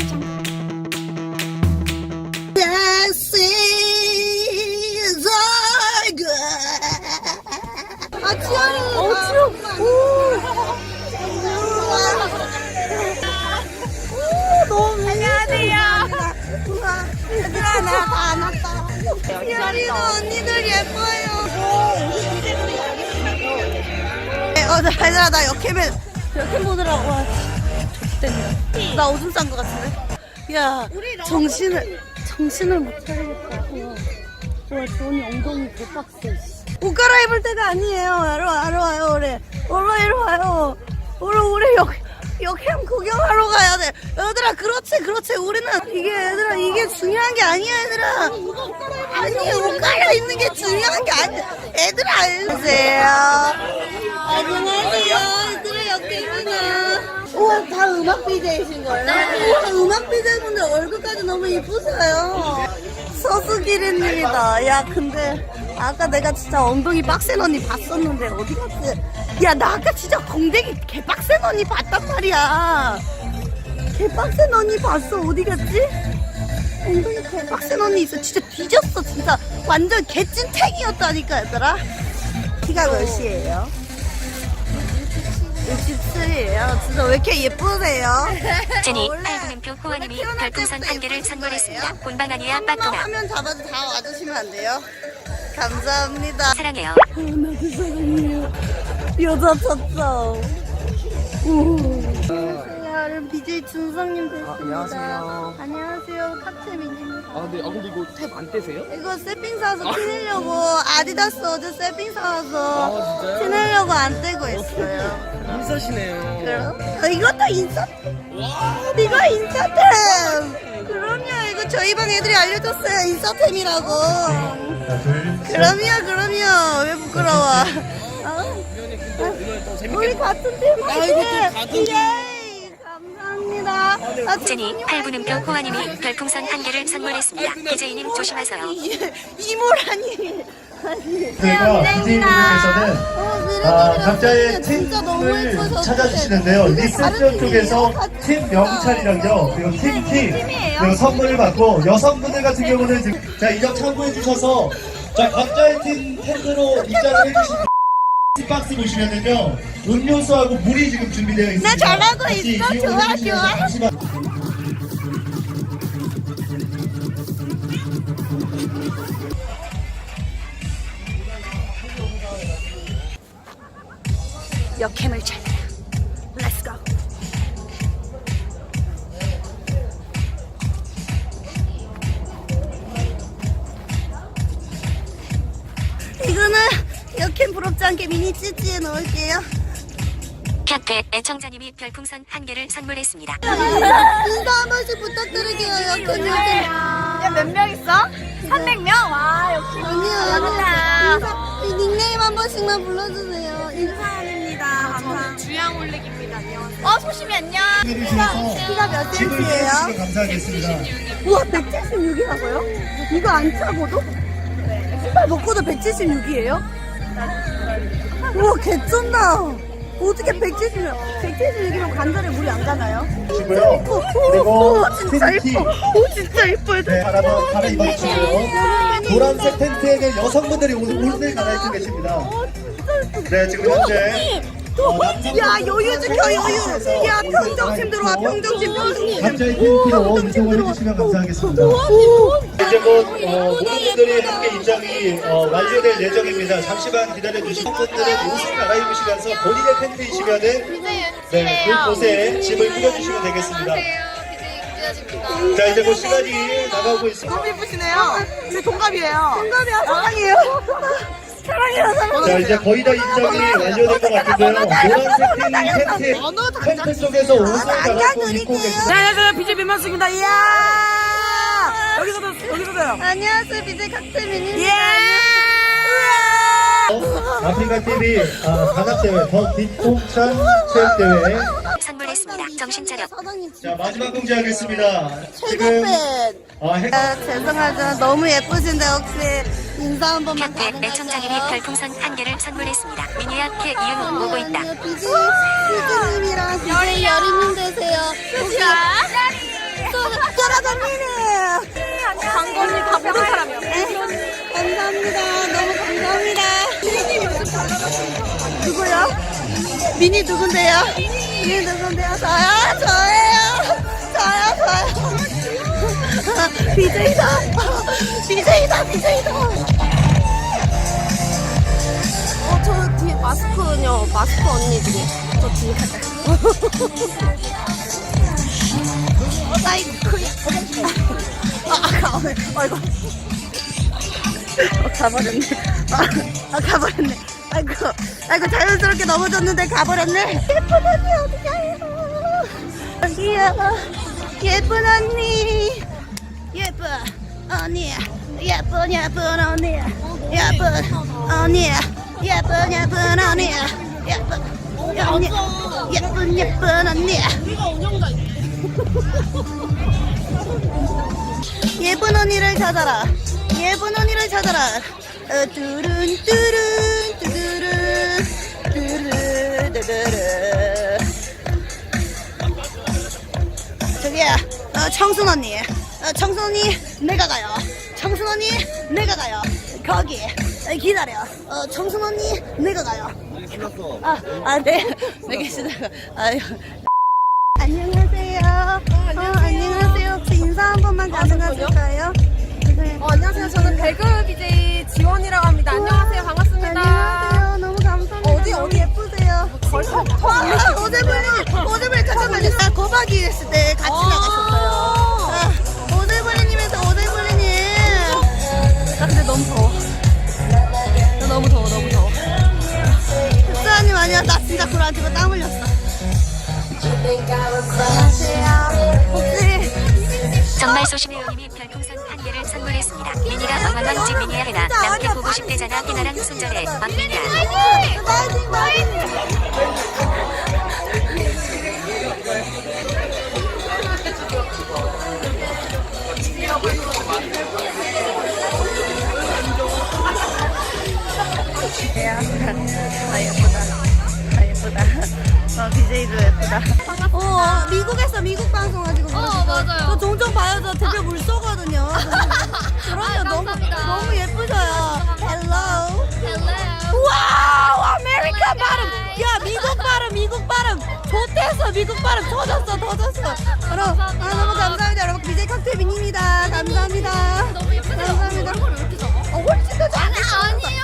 Our good. 아. 어. 오. 너무. 얘들아, 언니들 예뻐요. 어, 나, 얘들아, 나 역캠에, 역캠 보느라고. 와, X됐네. 나 오줌 싼 것 같은데. 야, 정신을, 정신을 못 차리겠다. 와, 와, 저언니 엉덩이 개빡세. 옷 갈아입을 때가 아니에요. 이리 와요, 우리. 우리, 이리 와요. 우리, 우리 역, 역캠 구경하러 가야 돼. 얘들아, 그렇지, 그렇지. 우리는, 이게, 얘들아, 이게 중요한 게 아니야, 얘들아. 아니, 옷 갈아입는 게 중요한 게 아니야. 얘들아, 안녕하세요. 안녕하세요. 우와, 다 음악 BJ이신 거예요? 우와, 음악 BJ분들 얼굴까지 너무 이쁘세요. 서수기린님이다. 야, 근데 아까 내가 진짜 엉덩이 빡센 언니 봤었는데 어디 갔지? 야, 나 아까 진짜 공댕이 개빡센 언니 봤단 말이야. 개빡센 언니 봤어. 어디 갔지? 엉덩이 개빡센 언니 있어. 진짜 뒤졌어. 진짜 완전 개찐탱이었다니까, 얘들아. 키가 몇이에요? 67이에요. 진짜 왜 이렇게 예쁘세요? 제니 원래 팔구는표 호원님이 별풍선 한 개를 선물했습니다. 거예요? 본방 아니야 한번 빠꾸나 화면 잡아서 다 와주시면 안 돼요? 감사합니다. 사랑해요. 나그 사람이에요. 여자 쳤어. 안녕하세요. BJ 준성님 됐습니다. 아, 안녕하세요. 안녕하세요. 칵테민입니다. 아 근데 아 근데 이거 탭 안 떼세요? 이거 세핑 사서 티내려고 아디다스 어제 세핑 사와서 아, 진짜요? 티내려고 안 떼고 있어요. 인싸시네요. 그럼? 어, 이것도 인싸? 이거 인싸템! 그럼요, 이거 저희 방 애들이 알려줬어요. 인싸템이라고. 그럼요, 그럼요. 왜 부끄러워? 어? 위원님 근데 오늘 또 재밌게 우리 같은 팀 아, 화이팅! 같은 예! 감사합니다. 아, 제니 준성님 팔구는표 화이팅! 호원님이 별풍선 한 개를 선물했습니다. BJ님 조심하세요. 이- 이모라니. 저희가 BJ분들께서는 어, 아, 각자의 팀을 찾아주시는데요. 리셉션. 쪽에서 팀. 명찰이랑요, 그리고 팀 팀, 팀이에요. 그리고 선물을 받고 여성분들 같은 경우는 지금 자 이점 참고해 주셔서 자 각자의 팀 팬으로 입장을 해주 신 박스 보시면은요 음료수하고 물이 지금 준비되어 있습니다. 나 잘하고 있어. 좋아, 좋아. 잠시만. 역캠을 찾 역캠 부럽지 않게 미니 찌찌에 넣을게요. 캬페 애청자님이 별풍선 한 개를 선물했습니다. 인사 한 번씩 부탁드릴게요. 역캠 역캠. 몇명 있어? 300명? 와, 역시. 아니요, 아니요. 인사, 이 닉네임 한 번씩만 불러주세요. 인사입니다. 저는 주양 올릭입니다. 안녕하세요. 어, 소심이 안녕. 키가 몇 센치예요? 해주시면 감사하겠습니다. 우와 176이라고요? 이거 안 차고도? 신발 먹고도 176이에요? 우와 개쩐다 어떻게 176 176이면 관절에 물이 안 가나요? 주시고요. 오, 그리고 오, 진짜 팬티. 예뻐 오 진짜 예뻐요 네, 하나 갈아입어 주시고요. 노란색 텐트에는 여성분들이 옷- 옷을 갈아입고 계십니다. 네, 지금 현재 야 여유 지켜 여유 야 평정심 들어와 평정심 평정심 각자의 텐트로 이동을 해주시면 감사하겠습니다. 이제 곧 어, 모든 분들이 함께 입장이 어, 완료될 예정입니다. 잠시만 기다려주시고 분들은 옷을 갈아입으시면서 본인의 텐트이시면은 네, 그 곳에 짐을 뿌려주시면 되겠습니다. 자, 이제 곧 시간이 다가오고 있습니다. 너무 예쁘시네요. 제 동갑이에요. 동갑이야 사랑해요 자 이제 거의 다 입장이 완료된 것 같은데요. 노란색 텐트, 텐트 속에서 옷을 갈아입고 입고 계십니다. 네, 안녕하세요. BJ 민만숙입니다. 이야! 여기서도, 여기서도요. 안녕하세요 BJ 칵테민입니다 예! 아프리카 TV 아, 단합 대회 더 뒷동산 체육 대회 선물했습니다. 정 자 마지막 공지하겠습니다. 최고팬. 아, 해, 아, 죄송하지만 너무 예쁘신데 혹시 인사 한 번만 곁에 매첨장님이 별풍선 한 개를 선물했습니다. 미니야 캐 이은 오고 아, 있다. 비즈님이랑 비지 여리님 되세요. 혹시 돌아다니네. 광고를 다 보는 사람이요. 감사합니다. 너무 감사합니다. 누구요? 미니 누군데요? 미니 누군데요? 저요? 저예요. 저요, 저요. BJ다. BJ다, BJ다. 어, 저 뒤에 마스크요. 마스크 언니들이. 저 뒤에 가자. 나이스 코리아. 아, 아까워. 아이고. 어, 가버렸네. 아, 아, 가버렸네. 아이고, 아이고, 자연스럽게 넘어졌는데 가버렸네. 예쁜 언니, 어디 가요? 이야, 예쁜 언니. 예쁜 언니. 예쁜, 예쁜 언니. 예쁜 언니. 예쁜, 예쁜 언니. 예쁜, 언니. 예쁜, 예쁜 언니. 예쁜 언니를 찾아라. 예쁜 언니를 찾아라. 어, 뚜른 뚜른 르르. 저기야, 어, 청순 언니. 어, 청순 언니, 내가 가요. 청순 언니, 내가 가요. 거기 어, 기다려. 어, 청순 언니, 내가 가요. 아, 아, 네. 네, 계시다가. 아유. 안녕하세요. 어, 안녕하세요. 혹시 인사 한 번만 가능하실까요? 네. 어, 안녕하세요. 저는 배그 BJ 아, 오세블리, 오세블리 잠깐만요. 나 거박이 했을 때 같이 나갔었어요. 아, 오세블리님에서 오세블리님. 나 근데 너무 더워. 나 너무 더워, 너무 더워. 흑사님 아니야. 나 진짜 그러한테 땀 흘렸어. 안녕하세요. 혹시 정말 소심해요 님이 집 미니야 해나 남편 보고 싶대잖아 해나랑 손절해 왕미니야. 파 어 BJ도 예쁘다. 어 미국에서 미국 방송 가지고 어 맞아요. 저 종종 봐요. 저 되게 물쏘거든요. 그럼요. 너무 너무 예쁘셔요. 헬로. 와우 아메리카 발음. 야 미국 발음 미국 발음. 좋댔어 미국 발음 터졌어 터졌어. 여러분 아 너무 감사합니다 여러분 BJ 칵테일 미니입니다. 감사합니다. 너무 예쁘네요. 감사합니다. 얼굴 왜 이렇게 작아? 어, 훨씬 더 잘해. 아니에요.